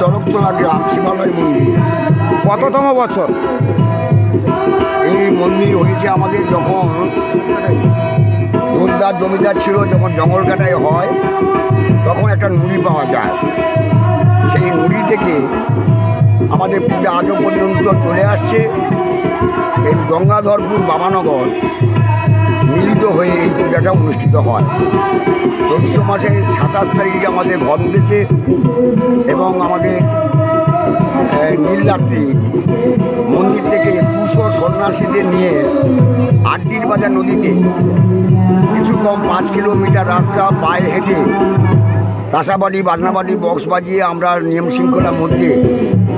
চরকতলা গ্রাম শিবালয় মন্দির। কততম বছর? এই মন্দির হয়েছে আমাদের যখন জমিদার জমিদার ছিল যখন জঙ্গল কাটাই হয় তখন একটা নুড়ি পাওয়া যায়। সেই নুড়ি থেকে আমাদের পূজা আজও পর্যন্ত চলে আসছে। এই গঙ্গাধরপুর বাবানগর পূজাটা অনুষ্ঠিত হয়। চৈত্র মাসের সাতাশ তারিখে আমাদের ঘর উঠেছে এবং আমাদের নীলরাত্রি মন্দির থেকে দুশো সন্ন্যাসীদের নিয়ে আটটির বাজার নদীতে কিছু কম পাঁচ কিলোমিটার রাস্তা পায়ে হেঁটে তাসাবাড়ি বাজনাবাড়ি, বক্স বাজিয়ে আমরা নিয়ম শৃঙ্খলার মধ্যে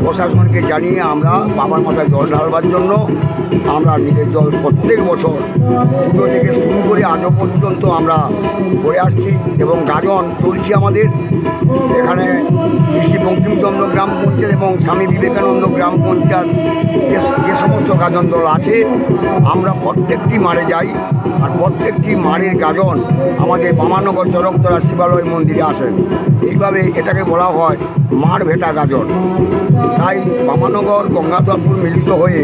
প্রশাসনকে জানিয়ে আমরা বাবার মাথায় জল ঢালবার জন্য আমরা নিজের জল প্রত্যেক বছর পুজো থেকে শুরু করে আজও পর্যন্ত আমরা করে আসছি এবং গাজন চলছে আমাদের। এখানে ঋষি বঙ্কিমচন্দ্র গ্রাম পঞ্চায়েত এবং স্বামী বিবেকানন্দ গ্রাম পঞ্চায়েত যে সমস্ত গাজন দল আছে, আমরা প্রত্যেকটি মারে যাই। আর প্রত্যেকটি মারের গাজন আমাদের বামানগর চরকতলা শিবালয় মন্দিরে আসেন এইভাবে এটাকে বলা হয় মার ভেটা গাজন। তাই বামানগর, গঙ্গাধরপুর মিলিত হয়ে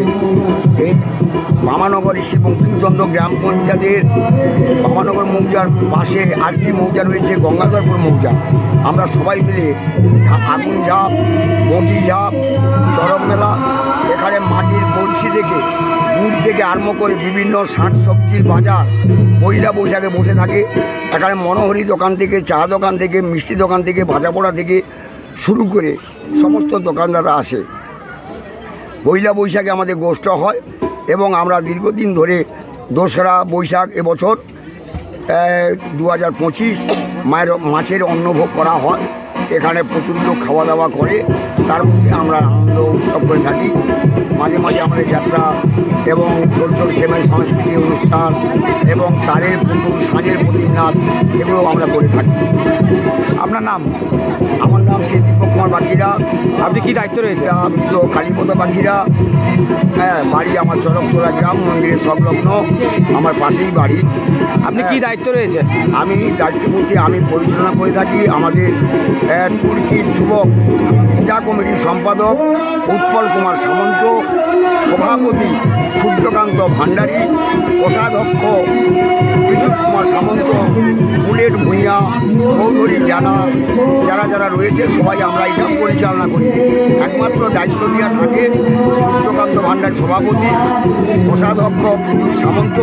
এই বামানগর ঋষি বঙ্কিমচন্দ্র গ্রাম পঞ্চায়েতের বামানগর মৌজার পাশে আরেকটি মৌজা রয়েছে, গঙ্গাধরপুর মৌজা। আমরা সবাই মিলে আগুন ঝাপ, বটি ঝাপ, চরক মেলা, এখানে থেকে আরম্ভ করে বিভিন্ন শাক সবজির বাজার পয়লা বৈশাখে বসে থাকে। এখানে মনোহরি দোকান থেকে, চা দোকান থেকে, মিষ্টি দোকান থেকে ভাজা পোড়া থেকে শুরু করে সমস্ত দোকানদাররা আসে। পয়লা বৈশাখে আমাদের গোষ্ঠ হয় এবং আমরা দীর্ঘদিন ধরে দোসরা, বৈশাখ এবছর দু হাজার পঁচিশ মায়ের, মাছের অন্নভোগ করা হয়। এখানে প্রচুর লোক খাওয়া দাওয়া করে তার মধ্যে আমরা আনন্দ উৎসব করে থাকি। মাঝে মাঝে আমাদের যাত্রা এবং ছোট ছোট সেমাই সাংস্কৃতিক অনুষ্ঠান এবং তারের পুতুল সাজের প্রতিনাথ এগুলো আমরা করে থাকি। আপনার নাম? আমার নাম শ্রী দীপক কুমার বাকিরা আপনি কি দায়িত্ব রয়েছে আমি তো কালীপদ বাকিরা হ্যাঁ বাড়ি আমার চরকতলা গ্রাম মন্দিরের সংলগ্ন আমার পাশেই বাড়ি। আপনি কি দায়িত্ব রয়েছে আমি দায়িত্ব বলতে আমি পরিচালনা করে থাকি। আমাদের তুর্কি যুবক পূজা কমিটির সম্পাদক উৎপল কুমার সামন্ত, সভাপতি সূর্যকান্ত ভান্ডারী কোষাধ্যক্ষ পীযুষ কুমার সামন্ত, বুলেট ভূঁইয়া চৌধুরী জানা যারা যারা রয়েছে সবাই আমরা এটা পরিচালনা করি। একমাত্র দায়িত্ব দেওয়া থাকে সূর্যকান্ত ভান্ডার সভাপতি, কোষাধ্যক্ষ পীযুষ সামন্ত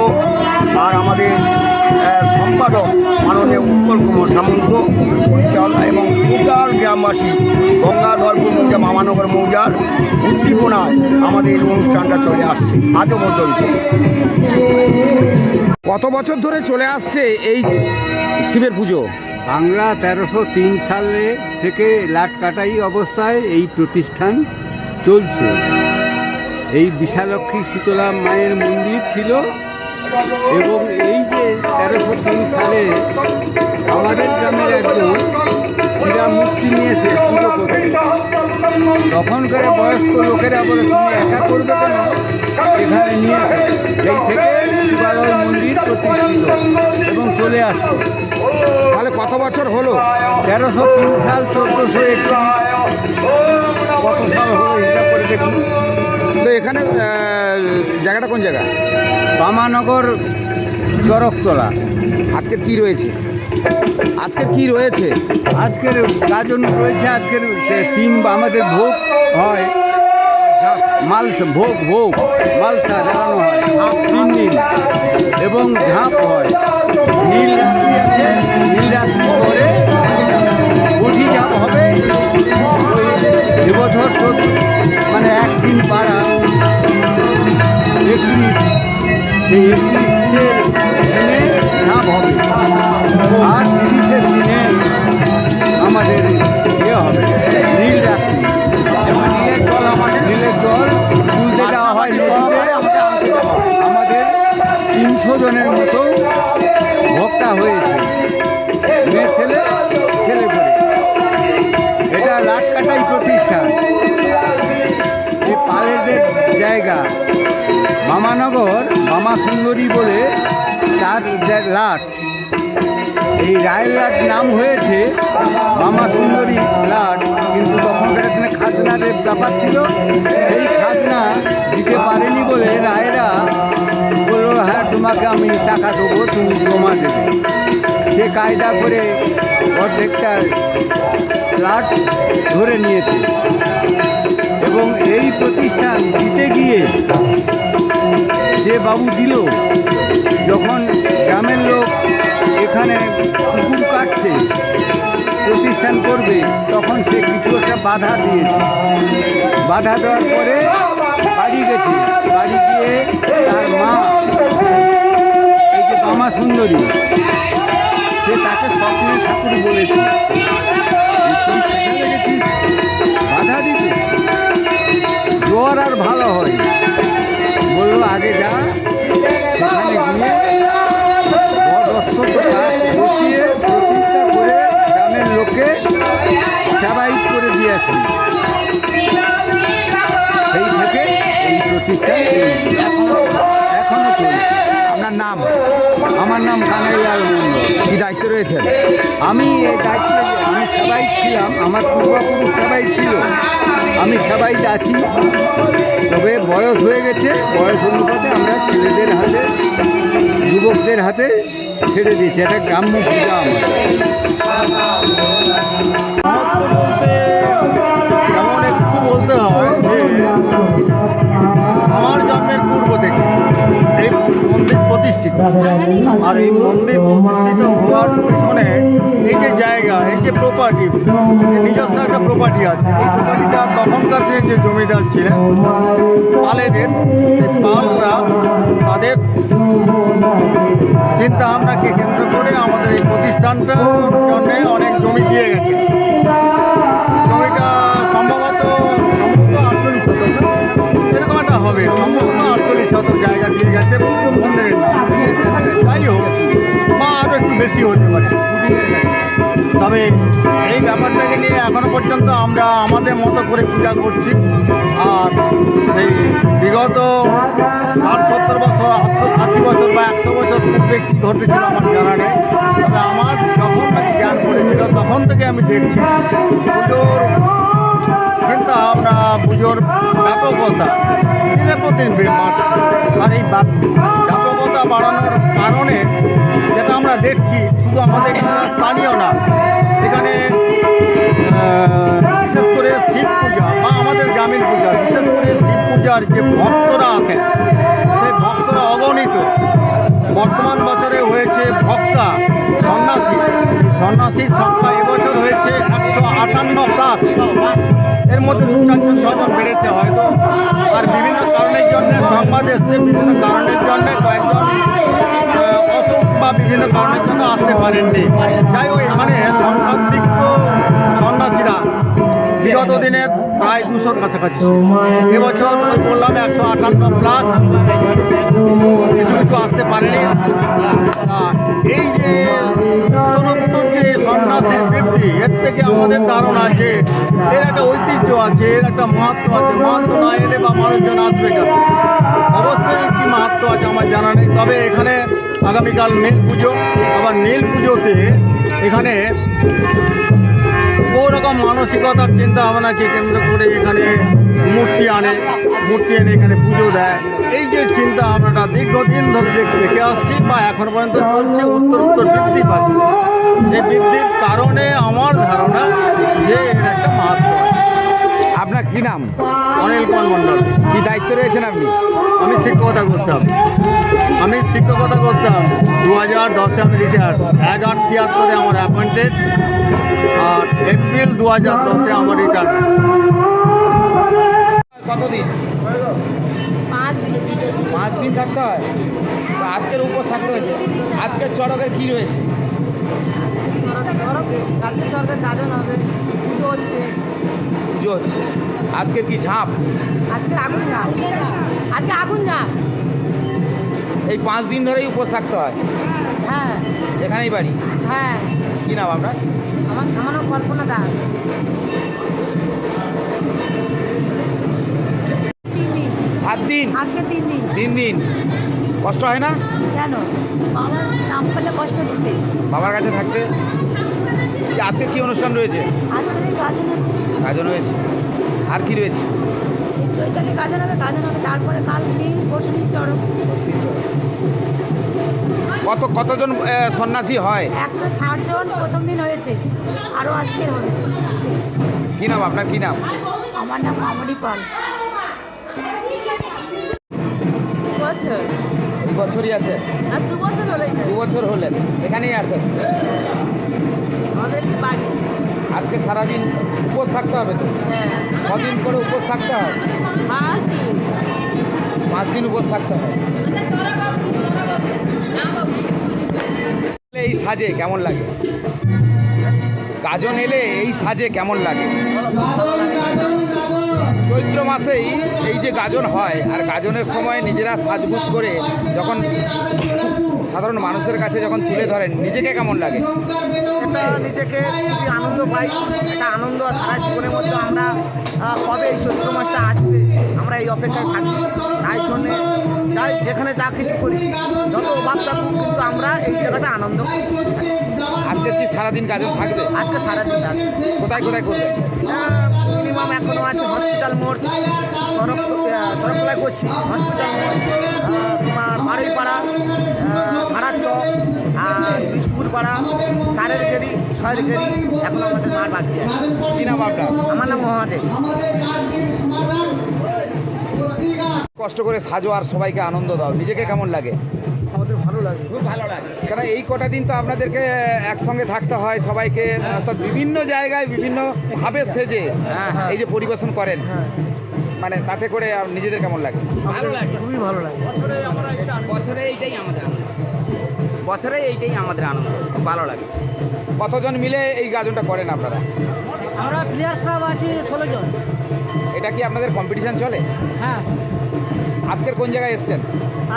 আর আমাদের সম্পাদক মাননীয় উৎপল কুমার সামন্ত পরিচালনা এবং টোটাল গ্রামবাসী গঙ্গাধরপুর মৌজা মামানগর মৌজার উদ্দীপনায় আমাদের এই অনুষ্ঠানটা চলে আসছে আজও পর্যন্ত। কত বছর ধরে চলে আসছে এই শিবের পুজো? বাংলা তেরোশো তিন সালে থেকে লাট কাটাই অবস্থায় এই প্রতিষ্ঠান চলছে। এই বিশালক্ষী শীতলা মায়ের মন্দির ছিল এবং এই যে তেরোশো তিন সালে আমাদের গ্রামের একজন শিরা মূর্তি নিয়েছে পুজো করতে তখনকার বয়স্ক লোকেরা বলে তুমি একা করবে কেন? এখানে নিয়ে এসো সেই থেকে শিবালয় মন্দির প্রতিষ্ঠিত এবং চলে আসছে। তাহলে কত বছর হলো? তেরোশো তিন সাল চোদ্দোশো একত্রিশ কত সাল হলো হিসাব করে দেখুন। এখানে জায়গাটা কোন জায়গা? বামানগর চরকতলা। আজকে কি রয়েছে? আজকে কি রয়েছে? আজকের গাজন রয়েছে আজকের তিন আমাদের ভোগ হয়। মাল ভোগ ভোগ মালসা জ্বালানো হয় তিন দিন। এবং ঝাঁপ হয়। নীল রাত্রি আছে নীল রাত্রি পরে ঝাঁপ হবে। এবছর সেই তিরিশের দিনে আমাদের ইয়ে হবে নীল রাত্রি নীলের জল আমাদের নীলের হয় নদীতে আমাদের তিনশো জনের মতো ভক্তা হয়েছে। পালেদের জায়গা। মামানগর মামা সুন্দরী বলে তার লাট। এই রায়ের লাট নাম হয়েছে মামা সুন্দরী লাট, কিন্তু তখনকার এখানে খাজনার ব্যাপার ছিল, সেই খাজনা দিতে পারেনি বলে রায়েরা বলল হ্যাঁ তোমাকে আমি টাকা দেবো, তুমি জমা দেবে। সে কায়দা করে অর্ধেকটা ফ্ল্যাট ধরে নিয়েছে। এবং এই প্রতিষ্ঠান দিতে গিয়ে যে বাবু দিল, যখন গ্রামের লোক এখানে পুকুর কাটছে, প্রতিষ্ঠান করবে, তখন সে কিছু একটা বাধা দিয়েছে। বাধা দেওয়ার পরে বাড়ি গেছে। বাড়ি গিয়ে তার মা, এই যে বামা সুন্দরী, সে তাকে স্বপ্নে ঠাকুর বলেছে। বাধা জ্বর আর ভালো হয় বলল, আগে যা, সেখানে গিয়ে বসিয়ে প্রতিষ্ঠা করে গ্রামের লোককে সেবাইত করে দিয়ে আসি সেই থেকে এই প্রতিষ্ঠান চলছে। এখনও চলছে আপনার নাম? আমার নাম কানাইলাল মন্ডল কি দায়িত্ব রয়েছেন? আমি এই দায়িত্বে আমি সেবাইত ছিলাম, আমার পূর্বপুরুষ সবাই ছিল। আমি সবাই আছি। তবে বয়স হয়ে গেছে, বয়স অনুপাতে আমরা ছেলেদের হাতে, যুবকদের হাতে ছেড়ে দিয়েছি। এটা গ্রাম্য পূজা আমার। প্রতিষ্ঠিত। আর এই মন্দির প্রতিষ্ঠিত হওয়ার পিছনে এই যে জায়গা, এই যে প্রপার্টি নিজস্ব একটা প্রপার্টি আছে। এই প্রপার্টিটা তখনকার দিনে যে জমিদার ছিলেন, পালেদের, সেই পালরা তাদের চিন্তা ভাবনাকে কেন্দ্র করে আমাদের এই প্রতিষ্ঠানটার জন্য অনেক জমি দিয়ে গেছে। বেশি হতে পারে তবে এই ব্যাপারটাকে নিয়ে এখনও পর্যন্ত আমরা আমাদের মতো করে পূজা করছি। আর সেই বিগত ষাট, সত্তর বছর, আশি বছর বা একশো বছর পূর্বে কী ঘটেছিল আমার জানা নেই। তবে আমার যখন নাকি জ্ঞান করেছিল তখন থেকে আমি দেখছি পুজোর চিন্তা ভাবনা, পুজোর ব্যাপকতা দিনের পর দিন বে- বাড়ছে। আর এই ব্যাপ- বাড়ানোর কারণে যেটা আমরা দেখছি, শুধু আমাদের এখানে স্থানীয় না, এখানে বিশেষ করে শিব পূজা বা আমাদের গ্রামীণ পূজা, বিশেষ করে শিব পূজার যে ভক্তরা আছেন, সেই ভক্তরা অগণিত। বর্তমান বছরে হয়েছে ভক্তা। এর মধ্যে দু চারজন, ছজন বেড়েছে হয়তো। আর বিভিন্ন কারণের জন্য সংবাদ এসছে, বিভিন্ন কারণের জন্য কয়েকজন অসুখ বা বিভিন্ন কারণের জন্য আসতে পারেননি। যাই হোক, এখানে সংখ্যাধিক্য সন্ন্যাসীরা। বিগত দিনের প্রায় দুশোর কাছাকাছি। এবছর বললাম একশো আটান্ন প্লাস কিছু কিছু আসতে পারেনি। এই যে যে সন্ন্যাসের বৃদ্ধি, এর থেকে আমাদের ধারণা যে এর একটা ঐতিহ্য আছে, এর একটা মাহাত্ম আছে। মাহাত্ম না এলে বা মানুষজন আসবে কেন? অবশ্যই কি মাহাত্ম আছে আমার জানা নেই। তবে এখানে আগামীকাল নীল পুজো, আবার নীল পুজোতে এখানে বহু রকম মানসিকতার চিন্তা ভাবনাকে কেন্দ্র করে এখানে মূর্তি আনে, মূর্তি এনে এখানে পুজো দেয়। এই যে চিন্তা ভাবনাটা দীর্ঘদিন ধরে দেখে আসছি বা এখন পর্যন্ত চলছে উত্তর উত্তর বৃদ্ধি পাচ্ছে। যে বৃদ্ধির কারণে আমার ধারণা যে এর একটা মাহাত্ম আপনার কি নাম? অনিল কুমার মণ্ডল। কি দায়িত্ব রয়েছেন আপনি? আমি শিক্ষকতা করতাম আমি শিক্ষকতা করতাম দু হাজার দশে আমি রিটায়ার এক আট তিয়াত্তরে আমার অ্যাপয়েন্টেড আর এপ্রিল দু হাজার দশে আমার রিটায়ার কতদিন? পাঁচ দিন। পাঁচ দিন থাকতে হয়? আজকের উপোস থাকতে হয়েছে। আজকের চড়কের কি রয়েছে? রাত্রে সরকার গাজন হবে পুজো হচ্ছে। পুজো হচ্ছে। আজকের কি ঝাঁপ? আজকে আগুন ঝাপ। আজকে আগুন ঝাপ। এই পাঁচ দিন ধরেই উপোস থাকতে হয়? হ্যাঁ। এখানেই বাড়ি? হ্যাঁ। কি নাম আপনার? আমার আমার নাম কল্পনা দাস। সাত দিন? আজকে তিন দিন। তিন দিন? কষ্ট হয় না? কেন? বাবার নাম করলে কষ্ট দিছে। বাবার কাছে থাকতে? আজকে কি অনুষ্ঠান রয়েছে? আজকে গাজন আছে। গাজন হয়েছে আর কি রয়েছে? চৈতালি গাজন হবে গাজন হবে। তারপরে কাল নীল পরশু দিন চড়ক। কত কতজন সন্ন্যাসী হয়? একশো ষাট জন প্রথম দিন হয়েছে। আরও আজকে হবে। কি নাম আপনার? কি নাম? আমার নাম মামনি পাল। বছর? বছরই আছে? আর দু বছর হলো দু বছর হলেন। এখানেই আছেন? আজকে সারাদিন উপোস থাকতে হবে তো? হ্যাঁ। কদিন করে উপোস থাকতে হয় পাঁচ দিন। পাঁচ দিন উপোস থাকতে হয় এই সাজে কেমন লাগে? গাজন এলে এই সাজে কেমন লাগে? চৈত্র মাসেই এই যে গাজন হয় আর গাজনের সময় নিজেরা সাজগুজ করে যখন সাধারণ মানুষের কাছে যখন তুলে ধরেন নিজেকে কেমন লাগে? এটা নিজেকে খুবই আনন্দ পাই। একটা আনন্দ আর সারা জীবনের মধ্যে আমরা কবে এই চৈত্র মাসটা আসবে আমরা এই অপেক্ষায় থাকি। তাই জন্যে যাই যেখানে যা কিছু করি যত অভাব থাকুক কিন্তু আমরা এই জায়গাটা আনন্দ। আজকে কি সারাদিন গাজন থাকবে? আজকে সারাদিন কোথায় কোথায় করবেন? মিনিমাম এখনও আছে হসপিটাল মোড় চরক চরকতলায় করছি হসপিটাল মোড় বারুইপাড়া ভাড়া চক আর বিষ্ণুপুর পাড়া চারের গেরি ছয়ের গেরি এখন আমাদের মাঠ বাকি আছে। কি নাম আপনার? আমার নাম মহাদেব। কষ্ট করে সাজো আর সবাইকে আনন্দ দাও নিজেকে কেমন লাগে? ভালো লাগে। কারণ এই কটা দিন তো আপনাদেরকে একসঙ্গে থাকতে হয় সবাইকে অর্থাৎ বিভিন্ন জায়গায় বিভিন্ন ভাবে সেজে হ্যাঁ, হ্যাঁ। এই যে পরিবেশন করেন। হ্যাঁ। মানে তাতে করে নিজেদের কেমন লাগে? ভালো লাগে। খুবই ভালো লাগে। বছরে এইটাই আমাদের আনন্দ। বছরে এইটাই আমাদের আনন্দ। ভালো লাগে। কতজন মিলে এই গাজনটা করেন আপনারা? আমরা প্লেয়ার সব আছি ষোলো জন। এটা কি আপনাদের কম্পিটিশন চলে? হ্যাঁ। আজকের কোন জায়গায় এসছেন?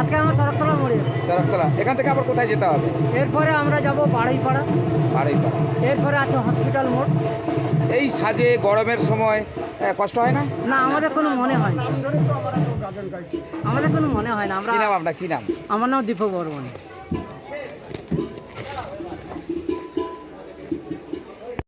আজকে আমরা চরকতলা মোড়ে এসেছি। চরকতলা। এখান থেকে আবার কোথায় যেতে হবে? এরপরে আমরা যাব বাড়াইপাড়া বাড়াইপাড়া এরপরে আছে হসপিটাল মোড়। এই সাজে গরমের সময় কষ্ট হয় না? না আমাদের কোনো মনে হয় না। আমাদের কোনো মনে হয় না। আমরা কি নাম আপনার? কি নাম? আমার নাম দীপক বর্মন